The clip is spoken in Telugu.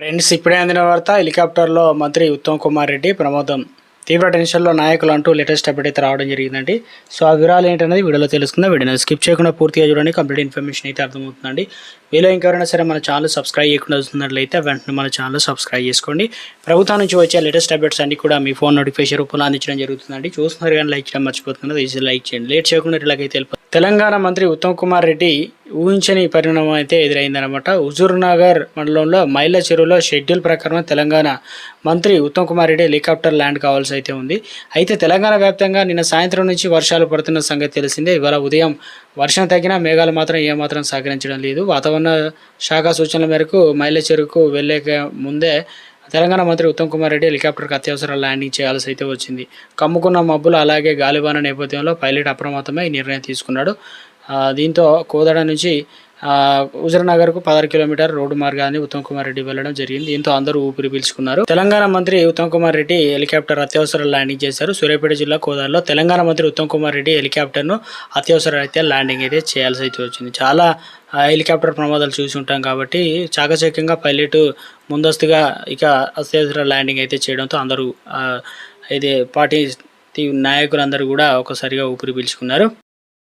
ఫ్రెండ్స్ ఇప్పుడే అందిన వార్త హెలికాప్టర్లో మంత్రి ఉత్తమ్ కుమార్ రెడ్డి ప్రమాదం. తీవ్ర టెన్షన్లో నాయకులు అంటూ లేటెస్ట్ అప్డేట్ అయితే రావడం జరిగిందండి. సో ఆ వివరాలు ఏంటనేది వీడియోలో తెలుసుకుందాం. వీడియోని స్కిప్ చేయకుండా పూర్తిగా చూడండి. కంప్లీట్ ఇన్ఫర్మేషన్ అయితే అర్థమవుతుందండి. మీలో ఇంకెవరైనా సరే మన ఛానల్ సబ్స్క్రైబ్ చేయకుండా వస్తున్నట్లయితే వెంటనే మన ఛానల్ సబ్స్క్రైబ్ చేసుకోండి. ప్రభుత్వం నుంచి వచ్చే లేటెస్ట్ అప్డేట్స్ అన్ని కూడా మీ ఫోన్ నోటిఫికేషన్ రూపంలో అందించడం జరుగుతుందండి. చూస్తున్నారు కానీ లైక్ చేయడం మర్చిపోతున్నారు. ఈజీ లైక్ చేయండి. లేట్ చేయకుండా ఇలాగైతే తెలంగాణ మంత్రి ఉత్తమ్ కుమార్ రెడ్డి ఊహించని పరిణామం అయితే ఎదురైందనమాట హుజూర్ నగర్ మండలంలో మైళ్ళ చెరువులో షెడ్యూల్ ప్రకారం తెలంగాణ మంత్రి ఉత్తమ్ కుమార్ రెడ్డి హెలికాప్టర్ ల్యాండ్ కావాల్సి అయితే ఉంది. అయితే తెలంగాణ వ్యాప్తంగా నిన్న సాయంత్రం నుంచి వర్షాలు పడుతున్న సంగతి తెలిసిందే. ఇవాళ ఉదయం వర్షం తగ్గినా మేఘాలు మాత్రం ఏమాత్రం సహకరించడం లేదు. వాతావరణ శాఖ సూచనల మేరకు మైలే చెరుకు వెళ్ళే ముందే తెలంగాణ మంత్రి ఉత్తమ్ కుమార్ రెడ్డి హెలికాప్టర్కి అత్యవసర ల్యాండింగ్ చేయాల్సి అయితే వచ్చింది. కమ్ముకున్న మబ్బులు అలాగే గాలిబాన నేపథ్యంలో పైలట్ అప్రమత్తమై నిర్ణయం తీసుకున్నాడు. దీంతో కోదడ నుంచి హుజూర్నగర్కు పదహారు కిలోమీటర్ రోడ్డు మార్గాన్ని ఉత్తమ్ కుమార్ రెడ్డి వెళ్ళడం జరిగింది. దీంతో అందరూ ఊపిరి పీల్చుకున్నారు. తెలంగాణ మంత్రి ఉత్తమ్ కుమార్ రెడ్డి హెలికాప్టర్ అత్యవసర ల్యాండింగ్ చేశారు. సూర్యాపేట జిల్లా కోదారులో తెలంగాణ మంత్రి ఉత్తమ్ కుమార్ రెడ్డి హెలికాప్టర్ను అత్యవసర అయితే ల్యాండింగ్ అయితే చేయాల్సి అయితే వచ్చింది. చాలా హెలికాప్టర్ ప్రమాదాలు చూసి ఉంటాం కాబట్టి చాకచక్యంగా పైలట్ ముందస్తుగా ఇక అత్యవసర ల్యాండింగ్ అయితే చేయడంతో అందరూ అయితే పార్టీ నాయకులందరూ కూడా ఒకసారిగా ఊపిరి పీల్చుకున్నారు.